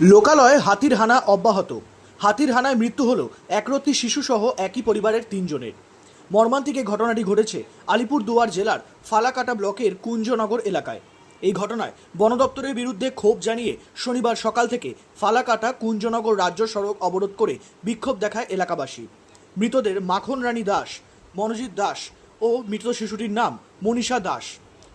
লোকালয়ে হাতির হানা অব্যাহত। হাতির হানায় মৃত্যু হল একরত্তি শিশুসহ একই পরিবারের তিনজনের। মর্মান্তিক ঘটনাটি ঘটেছে আলিপুরদুয়ার জেলার ফালাকাটা ব্লকের কুঞ্জনগর এলাকায়। এই ঘটনায় বন দপ্তরের বিরুদ্ধে ক্ষোভ জানিয়ে শনিবার সকাল থেকে ফালাকাটা কুঞ্জনগর রাজ্য সড়ক অবরোধ করে বিক্ষোভ দেখায় এলাকাবাসী। মৃতদের মাখন রানী দাস, মনোজিৎ দাস ও মৃত শিশুটির নাম মনীষা দাস।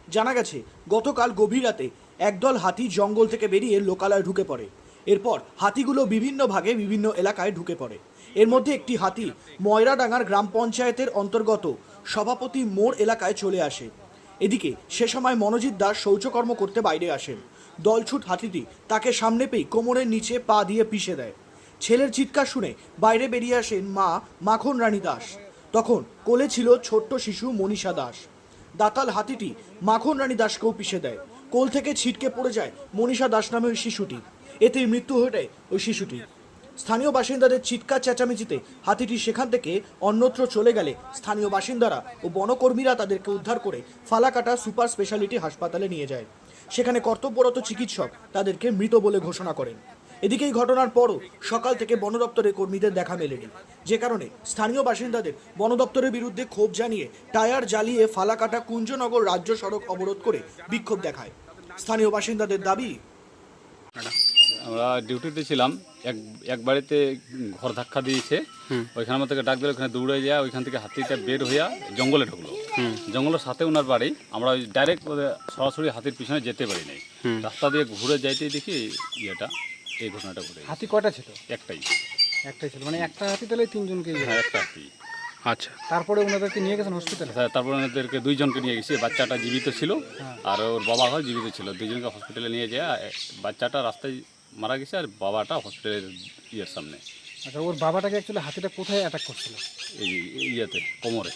জানা গেছে, গতকাল গভীর রাতে একদল হাতি জঙ্গল থেকে বেরিয়ে লোকালয়ে ঢুকে পড়ে। এরপর হাতিগুলো বিভিন্ন ভাগে বিভিন্ন এলাকায় ঢুকে পড়ে। এর মধ্যে একটি হাতি ময়রাডাঙ্গার গ্রাম পঞ্চায়েতের অন্তর্গত সভাপতি মোড় এলাকায় চলে আসে। এদিকে সে সময় মনোজিৎ দাস শৌচকর্ম করতে বাইরে আসেন। দলছুট হাতিটি তাকে সামনে পেয়ে কোমরের নিচে পা দিয়ে পিষে দেয়। ছেলের চিৎকার শুনে বাইরে বেরিয়ে আসেন মা মাখন রানী দাস। তখন কোলে ছিল ছোট্ট শিশু মনীষা দাস। দাতাল হাতিটি মাখন রানী দাসকেও পিষে দেয়। কোল থেকে ছিটকে পড়ে যায় মনীষা দাস নামে ওই শিশুটি। এতেই মৃত্যু ঘটে ওই শিশুটি। স্থানীয় বাসিন্দাদের চিৎকার চেঁচামেচিতে হাতিটি সেখান থেকে অন্যত্র চলে গেলে স্থানীয় বাসিন্দারা ও বনকর্মীরা তাদেরকে উদ্ধার করে ফালাকাটা সুপার স্পেশালিটি হাসপাতালে নিয়ে যায়। সেখানে কর্তব্যরত চিকিৎসক তাদেরকে মৃত বলে ঘোষণা করেন। এদিকে এই ঘটনার পরও সকাল থেকে বন দপ্তরের কর্মীদের দেখা মেলেনি। যে কারণে স্থানীয় বাসিন্দাদের বন দপ্তরের বিরুদ্ধে ক্ষোভ জানিয়ে টায়ার জ্বালিয়ে ফালাকাটা কুঞ্জনগর রাজ্য সড়ক অবরোধ করে বিক্ষোভ দেখায়। স্থানীয় বাসিন্দাদের দাবি আমরা ডিউটিতে ছিলাম এক এক বাড়িতে ঘর ধাক্কা দিয়েছে। ওইখান থেকে ডাক দিলে ওখানে দৌড়ে যায় ওইখান থেকে হাতিটা বের হইয়া জঙ্গলে ঢুকলো। জঙ্গলের সাথে ওনার বাড়ি। আমরা ওই ডাইরেক্ট সরাসরি হাতির পিছনে যেতে পারি নাই। রাস্তা দিয়ে ঘুরে যাইতেই দেখি ইয়েটা এই ঘটনাটা ঘটে হাতি কয়টা ছিল? একটাই। একটাই ছিল। মানে একটা হাতি তাহলে তিনজনকে ইয়ে। হ্যাঁ একটা হাতি। আচ্ছা। তারপরে ওনাদেরকে নিয়ে গেছেন হসপিটালে হ্যাঁ, তারপরে ওনাদেরকে দুইজনকে নিয়ে গেছি। বাচ্চাটা জীবিত ছিল হ্যাঁ। আর ওর বাবা হয় জীবিত ছিল। দুইজনকে হসপিটালে নিয়ে যায় বাচ্চাটা রাস্তায় মারা গেছে আর বাবাটা হসপিটালের ইয়ের সামনে। আচ্ছা ওর বাবাটাকে অ্যাকচুয়ালি হাতিটা কোথায় অ্যাটাক করছিল? এই এই ইয়েতে কোমরে।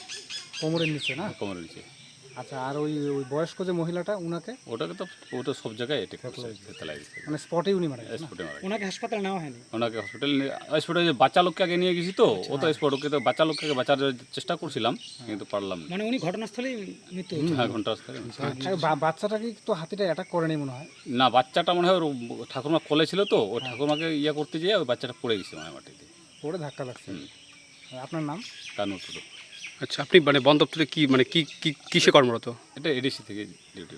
কোমরের নিচে না? কোমরের নিচে। আচ্ছা আর ওই ওই বয়স্ক যে মহিলাটা উনাকে? ওটাকে তো ওটা সব জায়গায় তেলাই মানে স্পটেই উনি মারা স্পটে মারা ওনাকে হাসপাতালে নেওয়া হয়নি? ওনাকে হসপিটালে হসপিটালে বাচ্চা লোককে আগে নিয়ে গেছি তো ও তো স্পট ওকে তো বাচ্চা লোককে বাঁচার চেষ্টা করছিলাম কিন্তু পারলাম না। মানে উনি ঘটনাস্থলেই মৃত্যু হ্যাঁ ঘণ্টা রাস্তায়। বাচ্চাটাকে তো হাতিটা অ্যাটাক করেনি মনে হয়? না বাচ্চাটা মনে হয় ওর ঠাকুরমা কোলে ছিল তো ও ঠাকুরমাকে ইয়ে করতে যেয়ে ওই বাচ্চাটা পড়ে গেছে মানে মাটিতে। পড়ে ধাক্কা লাগছে। আপনার নাম? কানুর পুরো আচ্ছা আপনি মানে বন দপ্তরে কি মানে কি কি কিসে কর্মরত? এটা এডিসি থেকে ডিউটি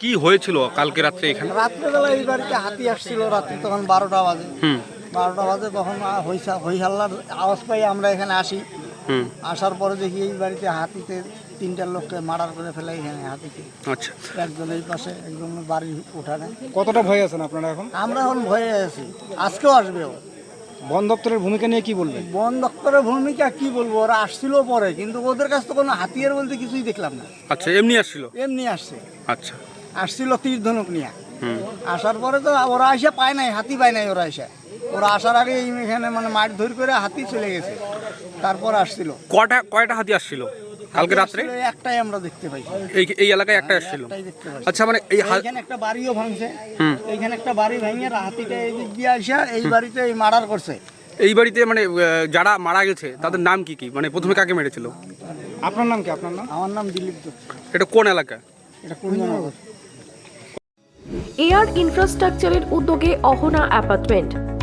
কি হয়েছিল কালকে রাত্রে এখানে? রাত্রেবেলা এই বাড়িতে হাতি আসছিল রাত্রি তখন বারোটা বাজে। হুম। বারোটা বাজে তখন হই হাল্লার আওয়াজ পাই আমরা এখানে আসি। হুম। আসার পরে দেখি এই বাড়িতে হাতিতে তিনটা লোককে মার্ডার করে ফেলে এখানে হাতিতে আচ্ছা। একজন এই পাশে একজন বাড়ি উঠানে। কতটা ভয় আছেন আপনারা এখন? আমরা এখন ভয়ে আছি। আজকেও আসবে ও। বন দপ্তরের ভূমিকা নিয়ে কি বলবেন? বন দপ্তরের ভূমিকা কি বলব? ওরা আসছিল পরে কিন্তু ওদের কাছে তো কোনো হাতিয়ার বলতে কিছুই দেখলাম না। আচ্ছা এমনি আসছিল? এমনি আসছে। আচ্ছা। আসছিল তীর ধনুক নিয়ে আসার পরে তো ওরা এসে পায় নাই হাতি পায় নাই ওরা এসে ওরা আসার আগে এখানে মানে মাঠ ধর করে হাতি চলে গেছে। তারপর আসছিল। কয়টা কয়টা হাতি আসছিল? কালকে রাত্রে? একটাই আমরা দেখতে পাই। এই এই এলাকায় একটা আসছিল? আচ্ছা মানে এই এইখানে একটা বাড়িও ভাঙছে। এইখানে একটা বাড়ি ভেঙে হাতিটা এই দিক দিয়ে আসা এই বাড়িতে এই মার্ডার করছে। এই বাড়িতে মানে যারা মারা গেছে তাদের নাম কি কি? মানে প্রথমে কাকে মেরেছিল? আপনার নাম কি? আপনার নাম? আমার নাম দিলীপ দত্ত। এটা কোন এলাকা? এটা কুঞ্জনগর এয়ার ইনফ্রাস্ট্রাকচারের উদ্যোগে অহনা অ্যাপার্টমেন্ট।